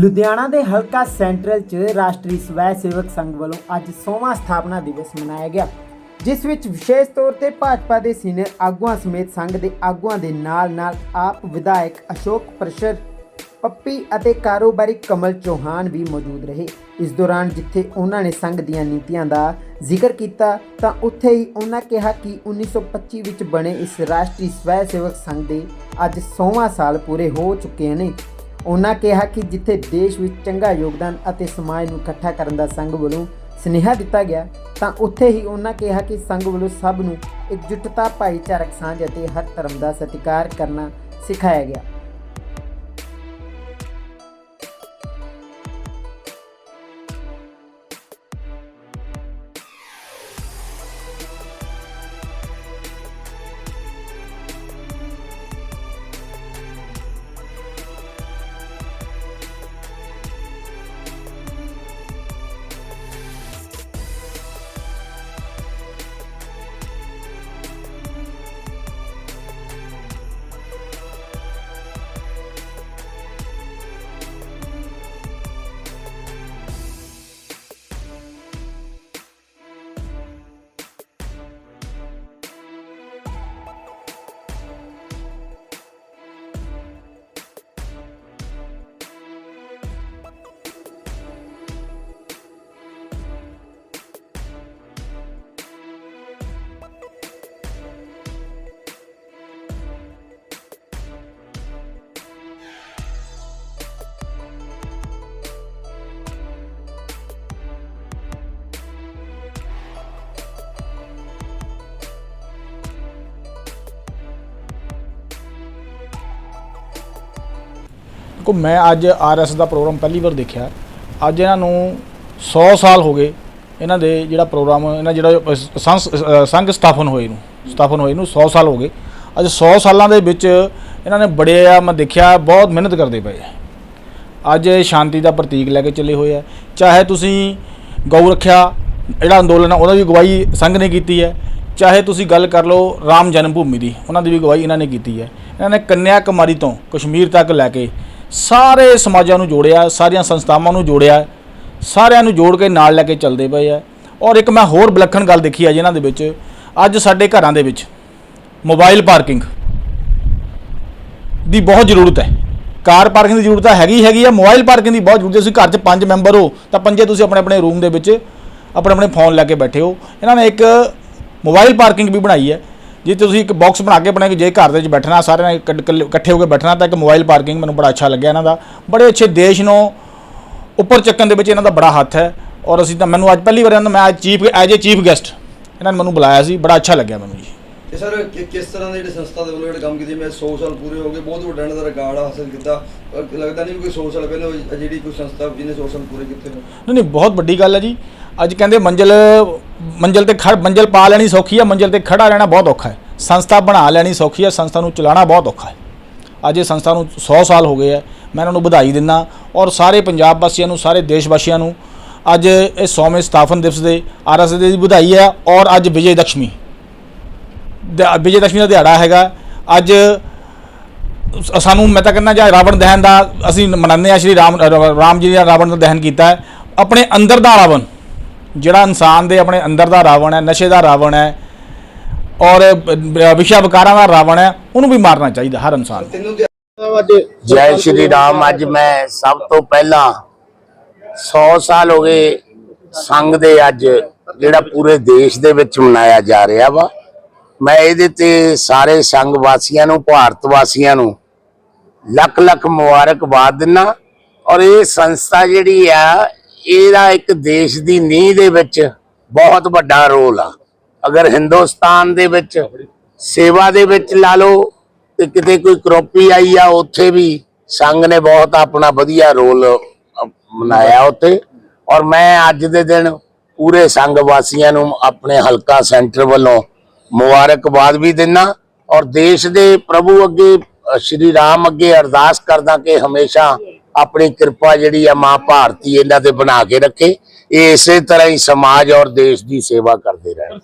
ਲੁਧਿਆਣਾ ਦੇ ਹਲਕਾ ਸੈਂਟਰਲ 'ਚ ਰਾਸ਼ਟਰੀ ਸਵੈ ਸੇਵਕ ਸੰਘ ਵੱਲੋਂ ਅੱਜ 100ਵਾਂ ਸਥਾਪਨਾ ਦਿਵਸ ਮਨਾਇਆ ਗਿਆ। ਜਿਸ ਵਿੱਚ ਵਿਸ਼ੇਸ਼ ਤੌਰ ਤੇ ਭਾਜਪਾ ਦੇ ਸੀਨੀਅਰ ਆਗੂਆਂ ਸਮੇਤ ਸੰਘ ਦੇ ਆਗੂਆਂ ਦੇ ਨਾਲ-ਨਾਲ ਆਪ ਵਿਧਾਇਕ ਅਸ਼ੋਕ ਪ੍ਰਸ਼ਰ ਪੱਪੀ ਅਤੇ ਕਾਰੋਬਾਰੀ ਕਮਲ ਚੌਹਾਨ ਵੀ ਮੌਜੂਦ ਰਹੇ। ਇਸ ਦੌਰਾਨ ਜਿੱਥੇ ਉਹਨਾਂ ਨੇ ਸੰਘ ਦੀਆਂ ਨੀਤੀਆਂ ਦਾ ਜ਼ਿਕਰ ਕੀਤਾ, ਤਾਂ ਉੱਥੇ ਹੀ ਉਹਨਾਂ ਕਿਹਾ ਕਿ 1925 ਵਿੱਚ ਬਣੇ ਇਸ ਰਾਸ਼ਟਰੀ ਸਵੈ ਸੇਵਕ ਸੰਘ ਦੇ ਅੱਜ 100ਵਾਂ ਸਾਲ ਪੂਰੇ ਹੋ ਚੁੱਕੇ ਨੇ। ਉਹਨਾਂ ਕਿਹਾ ਕਿ ਜਿੱਥੇ ਦੇਸ਼ ਵਿੱਚ ਚੰਗਾ ਯੋਗਦਾਨ ਅਤੇ ਸਮਾਜ ਨੂੰ ਇਕੱਠਾ ਕਰਨ ਦਾ ਸੰਘ ਵੱਲੋਂ ਸੁਨੇਹਾ ਦਿੱਤਾ ਗਿਆ, ਤਾਂ ਉੱਥੇ ਹੀ ਉਹਨਾਂ ਕਿਹਾ ਕਿ ਸੰਘ ਵੱਲੋਂ ਸਭ ਨੂੰ ਇਕਜੁੱਟਤਾ ਭਾਈਚਾਰਕ ਸਾਂਝ ਅਤੇ ਹਰ ਧਰਮ ਦਾ ਸਤਿਕਾਰ ਕਰਨਾ ਸਿਖਾਇਆ ਗਿਆ। ਕੋ ਮੈਂ ਅੱਜ ਆਰਐਸ ਦਾ ਪ੍ਰੋਗਰਾਮ ਪਹਿਲੀ ਵਾਰ ਦੇਖਿਆ। ਅੱਜ ਇਹਨਾਂ ਨੂੰ 100 ਸਾਲ ਹੋ ਗਏ ਇਹਨਾਂ ਦੇ ਜਿਹੜਾ ਪ੍ਰੋਗਰਾਮ, ਇਹਨਾਂ ਜਿਹੜਾ ਸੰਘ ਸਥਾਪਨ ਹੋਏ ਨੂੰ, ਸਥਾਪਨ ਹੋਏ ਨੂੰ 100 ਸਾਲ ਹੋ ਗਏ। ਅੱਜ 100 ਸਾਲਾਂ ਦੇ ਵਿੱਚ ਇਹਨਾਂ ਨੇ ਬੜੇ ਆ, ਮੈਂ ਦੇਖਿਆ, ਬਹੁਤ ਮਿਹਨਤ ਕਰਦੇ ਪਏ ਆ। ਅੱਜ ਇਹ ਸ਼ਾਂਤੀ ਦਾ ਪ੍ਰਤੀਕ ਲੈ ਕੇ ਚੱਲੇ ਹੋਏ ਆ। ਚਾਹੇ ਤੁਸੀਂ ਗਊ ਰੱਖਿਆ, ਜਿਹੜਾ ਅੰਦੋਲਨ ਆ, ਉਹਦਾ ਵੀ ਗਵਾਹੀ ਸੰਘ ਨੇ ਕੀਤੀ ਹੈ। ਚਾਹੇ ਤੁਸੀਂ ਗੱਲ ਕਰ ਲਓ ਰਾਮ ਜਨਮ ਭੂਮੀ ਦੀ, ਉਹਨਾਂ ਦੀ ਵੀ ਗਵਾਹੀ ਇਹਨਾਂ ਨੇ ਕੀਤੀ ਹੈ। ਇਹਨਾਂ ਨੇ ਕੰਨਿਆ ਕੁਮਾਰੀ ਤੋਂ ਕਸ਼ਮੀਰ ਤੱਕ ਲੈ ਕੇ ਸਾਰੇ ਸਮਾਜਾਂ ਨੂੰ ਜੋੜਿਆ, ਸਾਰੀਆਂ ਸੰਸਥਾਵਾਂ ਨੂੰ ਜੋੜਿਆ, ਸਾਰਿਆਂ ਨੂੰ ਜੋੜ ਕੇ ਨਾਲ ਲੈ ਕੇ ਚੱਲਦੇ ਪਏ ਆ। ਔਰ ਇੱਕ ਮੈਂ ਹੋਰ ਵਿਲੱਖਣ ਗੱਲ ਦੇਖੀ ਆ ਜਿਨ੍ਹਾਂ ਦੇ ਵਿੱਚ, ਅੱਜ ਸਾਡੇ ਘਰਾਂ ਦੇ ਵਿੱਚ ਮੋਬਾਈਲ ਪਾਰਕਿੰਗ ਦੀ ਬਹੁਤ ਜ਼ਰੂਰਤ ਹੈ। ਕਾਰ ਪਾਰਕਿੰਗ ਦੀ ਜ਼ਰੂਰਤ ਤਾਂ ਹੈਗੀ ਹੈਗੀ ਆ ਮੋਬਾਈਲ ਪਾਰਕਿੰਗ ਦੀ ਬਹੁਤ ਜ਼ਰੂਰਤ ਹੈ। ਤੁਸੀਂ ਘਰ 'ਚ ਪੰਜ ਮੈਂਬਰ ਹੋ, ਤਾਂ ਪੰਜੇ ਤੁਸੀਂ ਆਪਣੇ ਆਪਣੇ ਰੂਮ ਦੇ ਵਿੱਚ, ਆਪਣੇ ਆਪਣੇ ਫੋਨ ਲੈ ਕੇ ਬੈਠੇ ਹੋ। ਇਹਨਾਂ ਨੇ ਇੱਕ ਮੋਬਾਈਲ ਪਾਰਕਿੰਗ ਵੀ ਬਣਾਈ ਹੈ। ਜੇ ਤੁਸੀਂ ਇੱਕ ਬਾਕਸ ਬਣਾ ਕੇ ਬਣਾਇਆ ਕਿ ਜੇ ਘਰ ਦੇ ਵਿੱਚ ਬੈਠਣਾ ਸਾਰਿਆਂ ਨੇ ਇਕੱਠ- ਹੋ ਕੇ ਬੈਠਣਾ ਤਾਂ ਇੱਕ ਮੋਬਾਈਲ ਪਾਰਕਿੰਗ ਮੈਨੂੰ ਬੜਾ ਅੱਛਾ ਲੱਗਿਆ ਇਹਨਾਂ ਦਾ। ਬੜੇ ਅੱਛੇ ਦੇਸ਼ ਨੂੰ ਉੱਪਰ ਚੱਕਣ ਦੇ ਵਿੱਚ ਇਹਨਾਂ ਦਾ ਬੜਾ ਹੱਥ ਹੈ। ਔਰ ਅਸੀਂ ਤਾਂ ਮੈਨੂੰ ਅੱਜ ਪਹਿਲੀ ਵਾਰ ਇਹਨਾਂ ਮੈਂ ਅੱਜ chief as a chief guest ਇਹਨਾਂ ਨੇ ਮੈਨੂੰ ਬੁਲਾਇਆ ਸੀ ਬੜਾ ਅੱਛਾ ਲੱਗਿਆ ਮੈਨੂੰ ਜੀ। ਤੇ ਸਰ ਕਿਸ ਤਰ੍ਹਾਂ ਦੇ ਜਿਹੜੇ ਸੰਸਥਾ ਦੇ ਵੱਲੋਂ ਜਿਹੜੇ ਕੰਮ ਕੀਤੇ? ਮੈਂ 100 ਸਾਲ ਪੂਰੇ ਹੋ ਗਏ ਬਹੁਤ ਵੱਡਾ ਇਹਨਾਂ ਦਾ ਰਿਕਾਰਡ ਹਾਸਲ ਕੀਤਾ। ਲੱਗਦਾ ਨਹੀਂ ਕੋਈ 100 ਸਾਲ ਪਹਿਲਾਂ ਜਿਹੜੀ ਕੋਈ ਸੰਸਥਾ ਜਿਹਨੇ 100 ਸਾਲ ਪੂਰੇ ਕੀਤੇ ਹੋਣ। ਨਹੀਂ ਨਹੀਂ ਬਹੁਤ ਵੱਡੀ ਗੱਲ ਹੈ ਜੀ। ਅੱਜ ਕਹਿੰਦੇ ਮੰਜ਼ਲ ਮੰਜ਼ਲ ਤੇ ਖੜ ਮੰਜ਼ਲ ਪਾ ਲੈਣੀ ਸੌਖੀ ਹੈ ਮੰਜ਼ਲ ਤੇ ਖੜਾ ਰਹਿਣਾ ਬਹੁਤ ਔਖਾ ਹੈ। ਸੰਸਥਾ ਬਣਾ ਲੈਣੀ ਸੌਖੀ ਹੈ ਸੰਸਥਾ ਨੂੰ ਚਲਾਉਣਾ ਬਹੁਤ ਔਖਾ ਹੈ। ਅੱਜ ਇਹ ਸੰਸਥਾ ਨੂੰ 100 ਸਾਲ ਹੋ ਗਏ ਹੈ ਮੈਂ ਇਹਨਾਂ ਨੂੰ ਵਧਾਈ ਦਿੰਦਾ ਔਰ ਸਾਰੇ ਪੰਜਾਬ ਵਾਸੀਆਂ ਨੂੰ, ਸਾਰੇ ਦੇਸ਼ ਵਾਸੀਆਂ ਨੂੰ ਅੱਜ ਇਹ 100ਵੇਂ ਸਥਾਪਨ ਦਿਵਸ ਦੇ ਆਰਐਸ ਦੇ ਦੀ ਵਧਾਈ ਹੈ ਔਰ ਅੱਜ ਵਿਜੇ ਦਸ਼ਮੀ। ਦ- ਵਿਜੇ ਦਸ਼ਮੀ ਦਾ ਦਿਹਾੜਾ ਹੈਗਾ। ਅੱਜ ਸਾਨੂੰ ਮੈਂ ਤਾਂ ਕਹਿੰਦਾ ਜਾਂ ਰਾਵਣ ਦਹਨ ਦਾ ਅਸੀਂ ਮਨਾਉਂਦੇ ਆ ਸ਼੍ਰੀ ਰਾਮ ਰਾਮ ਜੀ ਨੇ ਰਾਵਣ ਦਾ ਦਹਨ ਕੀਤਾ ਆਪਣੇ ਅੰਦਰ ਦਾ ਰਾਵਣ ਜਿਹੜਾ ਇਨਸਾਨ ਦੇ ਆਪਣੇ ਅੰਦਰ ਦਾ ਰਾਵਣ ਹੈ ਨਸ਼ੇ ਦਾ ਰਾਵਣ ਹੈ ਔਰ ਵਿਸ਼ਾ ਵਿਕਾਰਾਂ ਦਾ ਰਾਵਣ ਹੈ ਉਹਨੂੰ ਵੀ ਮਾਰਨਾ ਚਾਹੀਦਾ ਹਰ ਇਨਸਾਨ ਜੈ ਸ਼੍ਰੀ ਰਾਮ ਅੱਜ ਮੈਂ ਸਭ ਤੋਂ ਪਹਿਲਾਂ 100 ਸਾਲ ਹੋ ਗਏ ਸੰਘ ਦੇ ਅੱਜ ਜਿਹੜਾ ਪੂਰੇ ਦੇਸ਼ ਦੇ ਵਿੱਚ ਮਨਾਇਆ ਜਾ ਰਿਹਾ ਵਾ। ਮੈਂ ਇਹਦੇ ਤੇ ਸਾਰੇ ਸੰਘ ਵਾਸੀਆਂ ਨੂੰ ਭਾਰਤ ਵਾਸੀਆਂ ਨੂੰ ਲੱਖ ਲੱਖ ਮੁਬਾਰਕਬਾਦ ਦਿੰਨਾ। ਔਰ ਇਹ ਸੰਸਥਾ ਜਿਹੜੀ ਆ ਇਹਦਾ ਇੱਕ ਦੇਸ਼ ਦੀ ਨੀਂਹ ਦੇ ਵਿੱਚ ਬਹੁਤ ਵੱਡਾ ਰੋਲ ਆ। ਅਗਰ ਹਿੰਦੁਸਤਾਨ ਦੇ ਵਿੱਚ ਸੇਵਾ ਦੇ ਵਿੱਚ ਲਾ ਲਓ ਤੇ ਕਿਤੇ ਕੋਈ ਕਰੋਪੀ ਆਈ ਆ, ਉੱਥੇ ਵੀ ਸੰਘ ਨੇ ਬਹੁਤ ਆਪਣਾ ਵਧੀਆ ਰੋਲ ਮਨਾਇਆ ਉੱਥੇ। ਔਰ ਮੈਂ ਅੱਜ ਦੇ ਦਿਨ ਪੂਰੇ ਸੰਘ ਵਾਸੀਆਂ ਨੂੰ ਆਪਣੇ ਹਲਕਾ ਸੈਂਟਰ ਵੱਲੋਂ ਮੁਬਾਰਕਬਾਦ ਵੀ ਦਿੰਨਾ ਔਰ ਦੇਸ਼ ਦੇ ਪ੍ਰਭੂ ਅੱਗੇ ਸ਼੍ਰੀ ਰਾਮ ਅੱਗੇ ਅਰਦਾਸ ਕਰਦਾ ਕਿ ਹਮੇਸ਼ਾ ਆਪਣੀ ਕਿਰਪਾ ਜਿਹੜੀ ਆ ਮਾਂ ਭਾਰਤੀ ਇਹਨਾਂ ਤੇ ਬਣਾ ਕੇ ਰੱਖੇ। ਇਹ ਇਸੇ ਤਰ੍ਹਾਂ ਹੀ ਸਮਾਜ ਔਰ ਦੇਸ਼ ਦੀ ਸੇਵਾ ਕਰਦੇ ਰਹਿਣ।